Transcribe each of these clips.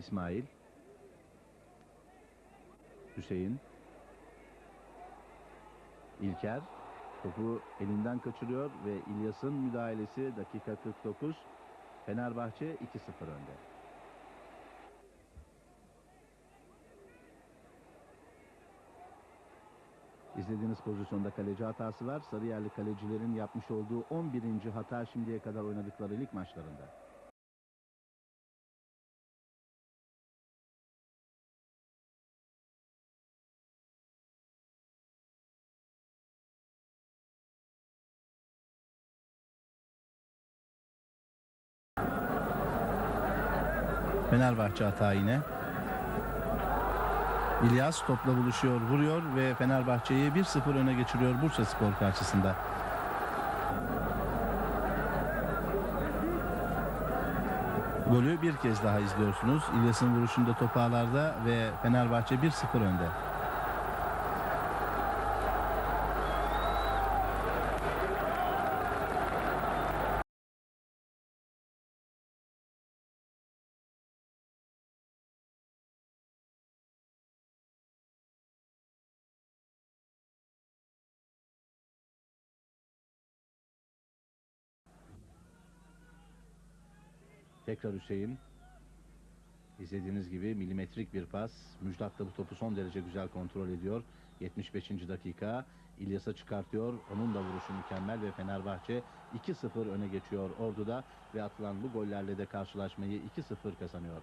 İsmail. Hüseyin. İlker. Topu elinden kaçırıyor ve İlyas'ın müdahalesi dakika 49. Fenerbahçe 2-0 önde. İzlediğiniz pozisyonda kaleci hatası var. Sarıyerli kalecilerin yapmış olduğu 11. hata şimdiye kadar oynadıkları lig maçlarında. Fenerbahçe hata yine. İlyas topla buluşuyor, vuruyor ve Fenerbahçe'yi 1-0 öne geçiriyor Bursa Spor karşısında. Golü bir kez daha izliyorsunuz. İlyas'ın vuruşunda top ağlarda ve Fenerbahçe 1-0 önde. Tekrar Hüseyin. İzlediğiniz gibi milimetrik bir pas. Müjdat da bu topu son derece güzel kontrol ediyor. 75. dakika. İlyas'a çıkartıyor. Onun da vuruşu mükemmel ve Fenerbahçe 2-0 öne geçiyor Ordu'da ve atılan bu gollerle de karşılaşmayı 2-0 kazanıyor.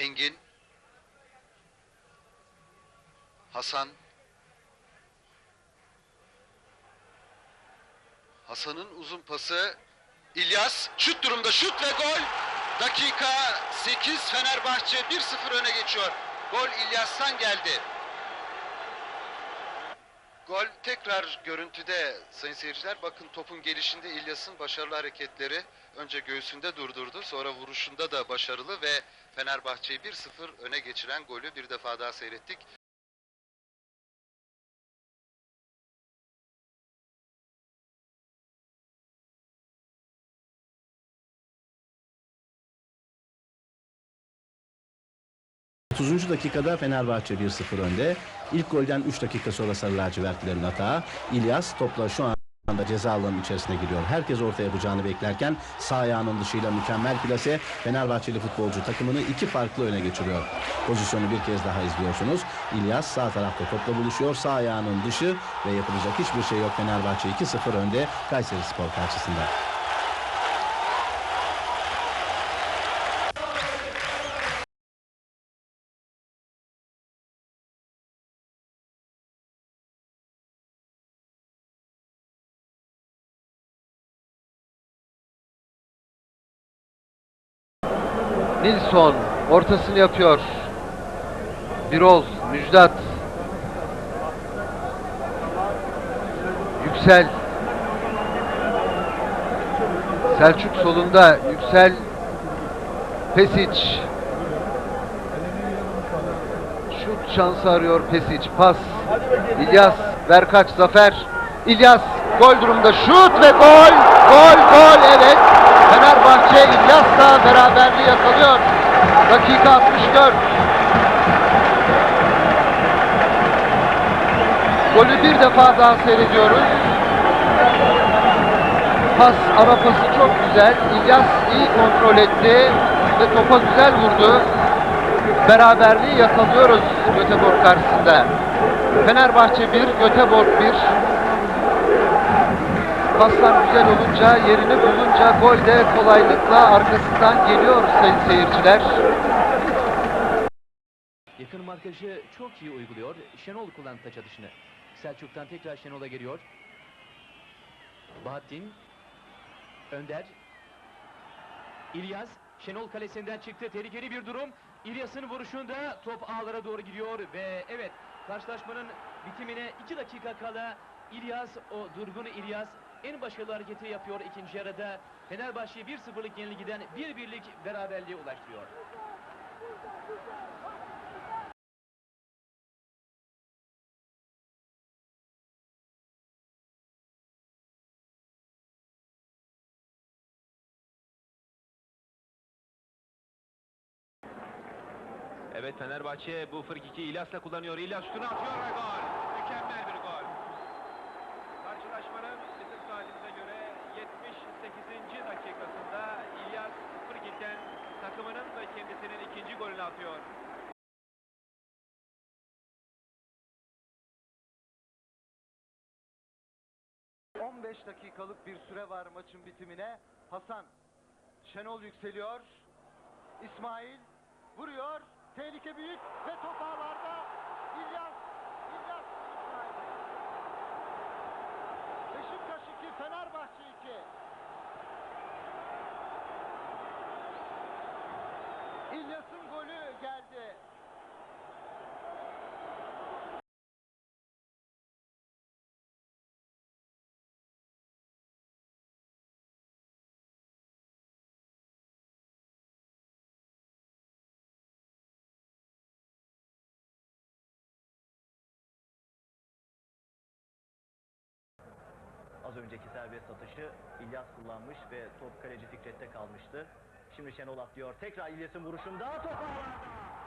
Engin Hasan Hasan'ın uzun pası İlyas şut durumda şut ve gol. Dakika 8 Fenerbahçe 1-0 öne geçiyor. Gol İlyas'tan geldi Gol tekrar görüntüde sayın seyirciler bakın topun gelişinde İlyas'ın başarılı hareketleri önce göğsünde durdurdu sonra vuruşunda da başarılı ve Fenerbahçe'yi 1-0 öne geçiren golü bir defa daha seyrettik. 30. dakikada Fenerbahçe 1-0 önde. İlk golden 3 dakika sonra Sarı Lacivertlilerin hata. İlyas topla şu anda ceza alanının içerisine giriyor. Herkes orta yapacağını beklerken sağ ayağının dışıyla mükemmel plase Fenerbahçeli futbolcu takımını iki farklı öne geçiriyor. Pozisyonu bir kez daha izliyorsunuz. İlyas sağ tarafta topla buluşuyor. Sağ ayağının dışı ve yapılacak hiçbir şey yok. Fenerbahçe 2-0 önde Kayseri Spor karşısında. Nilsson ortasını yapıyor. Birol, Müjdat. Yüksel. Selçuk solunda. Yüksel. Pesic. Şut şansı arıyor Pesic. Pas. İlyas. Berkaç. Zafer. İlyas. Gol durumda. Şut ve gol. Gol. Gol. Evet. Fenerbahçe İlyas'la beraberliği yakalıyor. Dakika 64. Golü bir defa daha seyrediyoruz. Pas, ara pası çok güzel. İlyas iyi kontrol etti ve topa güzel vurdu. Beraberliği yakalıyoruz Göteborg karşısında. Fenerbahçe 1, Göteborg 1. Paslar güzel olunca, yerini bulunca gol de kolaylıkla arkasından geliyor sayın seyirciler. Yakın markajı çok iyi uyguluyor. Şenol kullandı taç atışını. Selçuk'tan tekrar Şenol'a geliyor. Bahattin. Önder. İlyas. Şenol kalesinden çıktı. Tehlikeli bir durum. İlyas'ın vuruşunda top ağlara doğru gidiyor ve evet Karşılaşmanın bitimine 2 dakika kala İlyas, o durgun İlyas en başarılı hareketi yapıyor ikinci yarıda. Fenerbahçe'yi 1-0'lık yenilgiden 1-1'lik beraberliğe ulaştırıyor. Evet Fenerbahçe bu frikiki İlyas'la kullanıyor. İlyas şutunu atıyor ve gol. Mükemmel bir gol. Karşılaşmanın bizim saatimize göre 78. dakikasında İlyas frikikten takımının ve kendisinin ikinci golünü atıyor. 15 dakikalık bir süre var maçın bitimine. Hasan Şenol yükseliyor. İsmail vuruyor. Tehlike büyük ve top ağlarda. İlyas. Az önceki serbest atışı İlyas kullanmış ve top kaleci Fikret'te kalmıştı. Şimdi Şenol atlıyor. Tekrar İlyas'ın vuruşunda top ağlarda.